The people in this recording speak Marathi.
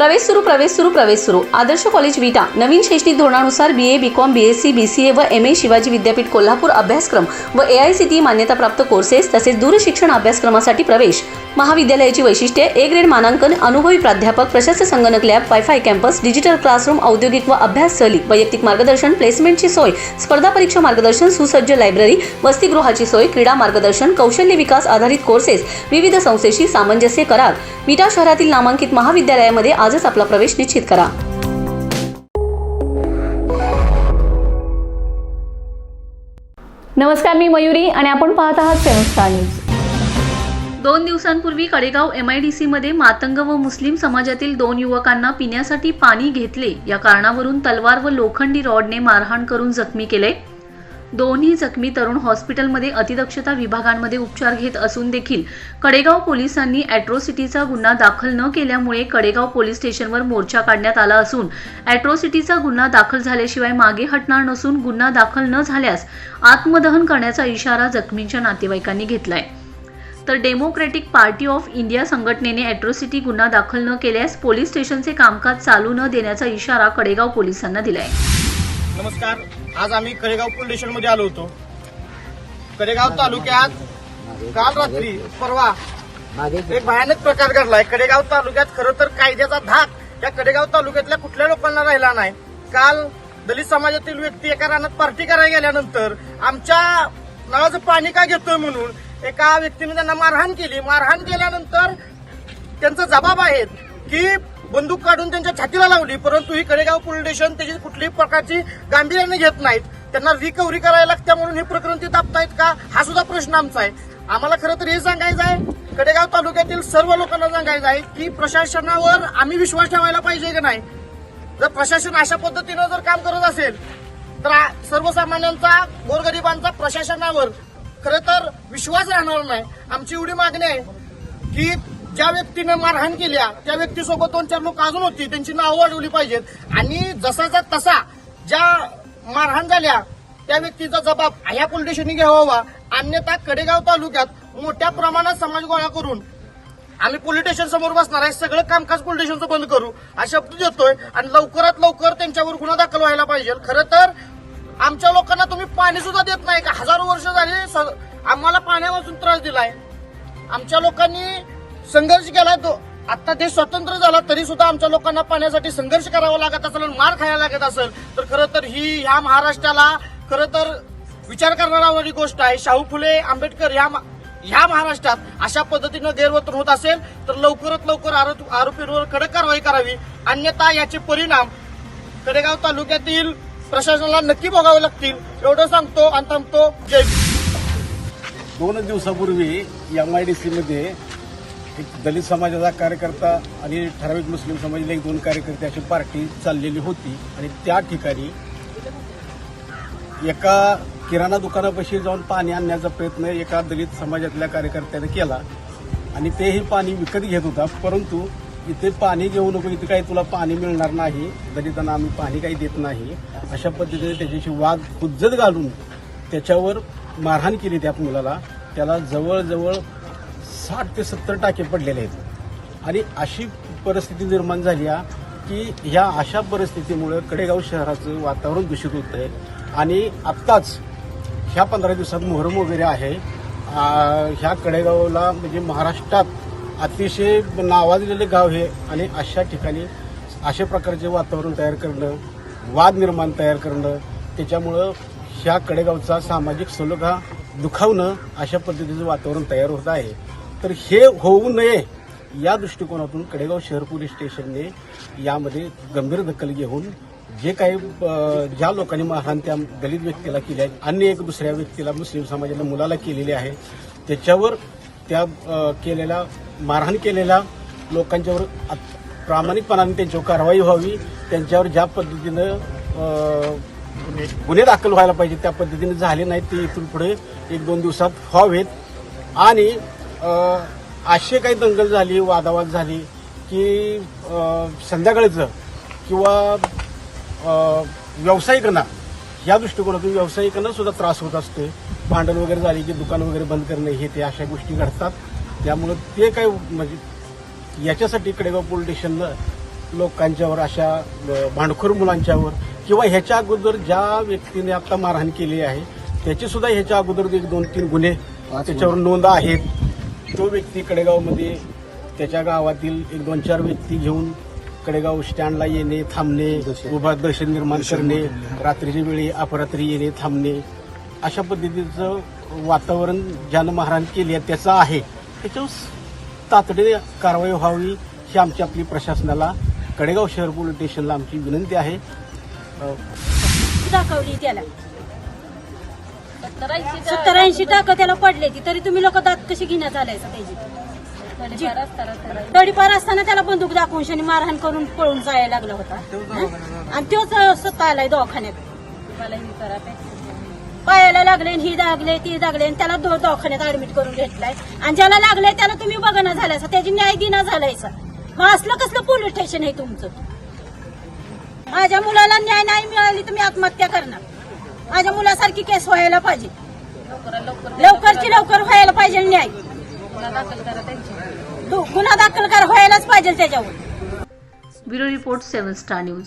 प्रवेश सुरू प्रवेश सुरू प्रवेश सुरू. आदर्श कॉलेज विटा नवीन शैक्षणिक धोरणानुसार B A B com B S C B C A व एम ए शिवाजी विद्यापीठ कोल्हापूर अभ्यासक्रम व ए आय सी टी मान्यताप्राप्त कोर्सेस तसेच दूरशिक्षण अभ्यासक्रमासाठी प्रवेश. महाविद्यालयाची वैशिष्ट्ये ए ग्रेड मानांकन अनुभवी प्राध्यापक प्रशस्त संगणक lab wifi campus digital classroom औद्योगिक व अभ्यास सहली वैयक्तिक मार्गदर्शन प्लेसमेंटची सोय स्पर्धा परीक्षा मार्गदर्शन सुसज्ज लायब्ररी वसतिगृहाची सोय क्रीडा मार्गदर्शन कौशल्य विकास आधारित कोर्सेस विविध संस्थेशी सामंजस्य करार. विटा शहरातील नामांकित महाविद्यालयामध्ये आजच आपला प्रवेश निश्चित करा. नमस्कार मी मयुरी आणि आपण पाहत आहात स्टार न्यूज. दोन दिवसांपूर्वी कडेगाव एम आय डी सीमध्ये मातंग व मुस्लिम समाजातील दोन युवकांना पिण्यासाठी पाणी घेतले. या कारणावरून तलवार व लोखंडी रॉडने मारहाण करून जखमी केले. दोन्ही जखमी तरुण हॉस्पिटलमध्ये अतिदक्षता विभागांमध्ये उपचार घेत असून देखील कडेगाव पोलिसांनी अॅट्रोसिटीचा गुन्हा दाखल न केल्यामुळे कडेगाव पोलीस स्टेशनवर मोर्चा काढण्यात आला असून अॅट्रोसिटीचा गुन्हा दाखल झाल्याशिवाय मागे हटणार नसून गुन्हा दाखल न झाल्यास आत्मदहन करण्याचा इशारा जखमींच्या नातेवाईकांनी घेतलाय. तर डेमोक्रॅटिक पार्टी ऑफ इंडिया संघटनेने अॅट्रोसिटी गुन्हा दाखल न केल्यास पोलीस स्टेशनचे कामकाज चालू न देण्याचा इशारा कडेगाव पोलिसांना दिलाय. नमस्कार. आज आम्ही कडेगाव पोलीस स्टेशनमध्ये आलो होतो. कडेगाव तालुक्यात काल रात्री परवा एक भयानक प्रकार घडलाय. कडेगाव तालुक्यात खरं तर कायद्याचा धाक या कडेगाव तालुक्यातल्या कुठल्या लोकांना राहिला नाही. काल दलित समाजातील व्यक्ती एका रानात पार्टी करायला गेल्यानंतर आमच्या नळाचं पाणी का घेतोय म्हणून एका व्यक्तीने त्यांना मारहाण केली. मारहाण केल्यानंतर त्यांचा जबाब आहे की बंदूक काढून त्यांच्या छातीला लावली परंतु ही कडेगाव पोलीस स्टेशन त्याची कुठलीही प्रकारची गांभीर्याने घेत नाहीत. त्यांना रिकव्हरी करायला लागते म्हणून हे प्रकरण ते दाबतायत का? हा सुद्धा प्रश्न आमचा आहे. आम्हाला खरं तर हे सांगायचं आहे कडेगाव तालुक्यातील सर्व लोकांना सांगायचं आहे की प्रशासनावर आम्ही विश्वास ठेवायला पाहिजे की नाही? जर प्रशासन अशा पद्धतीनं जर काम करत असेल तर सर्वसामान्यांचा गोरगरिबांचा प्रशासनावर खरं तर विश्वास राहणार नाही. आमची एवढी मागणी आहे की ज्या व्यक्तीनं मारहाण केल्या त्या व्यक्तीसोबत दोन चार लोक अजून होती त्यांची नावं वाढवली पाहिजेत. आणि जसाचा तसा ज्या मारहाण झाल्या त्या व्यक्तीचा जबाब ह्या पोलीस स्टेशनने घ्यावा. अन्यथा कडेगाव तालुक्यात मोठ्या प्रमाणात समाज गोळा करून आम्ही पोलीस स्टेशन समोर बसणार आहे सगळं कामकाज पोलीस स्टेशनचं बंद करू हा शब्द देतोय. आणि लवकरात लवकर त्यांच्यावर गुन्हा दाखल व्हायला पाहिजे. खरं तर आमच्या लोकांना तुम्ही पाणी सुद्धा देत नाही का? हजारो वर्ष झाली स- आम्हाला पाण्यापासून त्रास दिलाय. आमच्या लोकांनी संघर्ष केला तो. आता ते स्वतंत्र झाला तरी सुद्धा आमच्या लोकांना पाण्यासाठी संघर्ष करावा लागत असेल आणि मार खायला लागत असेल तर खरं तर ही ह्या महाराष्ट्राला खरं तर विचार करणारी गोष्ट आहे. शाहू फुले आंबेडकर ह्या मा- ह्या महाराष्ट्रात अशा पद्धतीनं गैरवर्तन होत असेल तर लवकरात लवकर आरोपींवर कडक कारवाई करावी. अन्यथा याचे परिणाम कडेगाव तालुक्यातील प्रशासनाला नक्की भोगावे लागतील. एवढं सांगतो आणि थांबतो. जय दोन दिवसापूर्वी एम आय डी सीमध्ये एक दलित समाजाचा कार्यकर्ता आणि ठराविक मुस्लिम समाजाला एक दोन कार्यकर्ते अशी पार्टी चाललेली होती. आणि त्या ठिकाणी एका किराणा दुकानापाशी जाऊन पाणी आणण्याचा प्रयत्न एका दलित समाजातल्या कार्यकर्त्याने केला. आणि तेही पाणी विकत घेत होता. परंतु इथे पाणी घेऊ नको इथे काही तुला पाणी मिळणार नाही. दलितांना आम्ही पाणी काही देत नाही. अशा पद्धतीने त्याच्याशी वाद हुज्जत घालून त्याच्यावर मारहाण केली त्या मुलाला. त्याला जवळजवळ साठ ते सत्तर टाके पडलेले आहेत. आणि अशी परिस्थिती निर्माण झाली आहे की ह्या अशा परिस्थितीमुळं कडेगाव शहराचं वातावरण दूषित होत आहे. आणि आत्ताच ह्या पंधरा दिवसात मोहरम वगैरे आहे. ह्या कडेगावला म्हणजे महाराष्ट्रात अतिशय नावाजलेले गाव हे आणि अशा ठिकाणी अशा प्रकारचे वातावरण तयार करणं वाद निर्माण तयार करणं त्याच्यामुळं ह्या कडेगावचा सामाजिक सलोखा दुखावणं अशा पद्धतीचं वातावरण तयार होत आहे. तर हे होऊ नये या दृष्टिकोनातून कडेगाव शहर पोलीस स्टेशनने यामध्ये गंभीर दखल घेऊन जे काही ज्या लोकांनी मारहाण त्या दलित व्यक्तीला केली आहे अन्य एक दुसऱ्या व्यक्तीला मुस्लिम समाजाला मुलाला केलेली आहे त्याच्यावर त्या केलेल्या मारहाण केलेल्या लोकांच्यावर प्रामाणिकपणाने त्यांच्यावर कारवाई व्हावी त्यांच्यावर ज्या पद्धतीनं गुन्हे दाखल व्हायला पाहिजे त्या पद्धतीने झाले नाहीत ते इथून पुढे एक दोन दिवसात व्हावेत. आणि असे काही दंगल झाली वादावाद झाली की संध्याकाळचं किंवा व्यावसायिकांना या दृष्टिकोनातून व्यावसायिकांना सुद्धा त्रास होत असतो भांडण वगैरे झाली की दुकान वगैरे बंद करणे हे ते अशा गोष्टी घडतात. त्यामुळं ते काय म्हणजे याच्यासाठी कडेगाव पोलीस स्टेशननं लोकांच्यावर अशा भांडखोर मुलांच्यावर किंवा ह्याच्या अगोदर ज्या व्यक्तीने आता मारहाण केली आहे त्याचे सुद्धा ह्याच्या अगोदर एक दोन तीन गुन्हे त्याच्यावर नोंद आहेत. तो व्यक्ती कडेगावमध्ये त्याच्या गावातील एक दोन चार व्यक्ती घेऊन कडेगाव स्टँडला येणे थांबणे उभा दहशत निर्माण करणे रात्रीच्या वेळी अपरात्री येणे थांबणे अशा पद्धतीचं वातावरण ज्यानं मारहाण केली आहे त्याचं आहे. त्याच्यावर तातडीने कारवाई व्हावी ही आमची आपली प्रशासनाला कडेगाव शहर पोलीस स्टेशनला आमची विनंती आहे. दाखवली त्याला. सत्तर ऐंशी टाका त्याला पडले ती तरी तुम्ही लोक दात कशी घेण्यात आलायचं त्याची? तडीपार असताना त्याला बंदूक दाखवून शनी मारहाण करून पळून जायला लागला होता. हं? आणि तोच स्वतः आलाय दवाखान्यात. पायाला लागले आणि ही दागले ती दागले आणि त्याला दो- दवाखान्यात ऍडमिट करून घेतलाय. आणि ज्याला लागलंय त्याला तुम्ही बघणं झालायचा त्याची न्याय दिना झालायचा. मग असलं कसलं पोलीस स्टेशन आहे तुमचं? माझ्या मुलाला न्याय नाही मिळाली तर मी आत्महत्या करणार. माझ्या मुलासारखी केस व्हायला पाहिजे. लवकरची लवकर व्हायला पाहिजे न्याय. दु- गुन्हा दाखल कर व्हायलाच पाहिजे त्याच्यावर. Bureau report seven star news.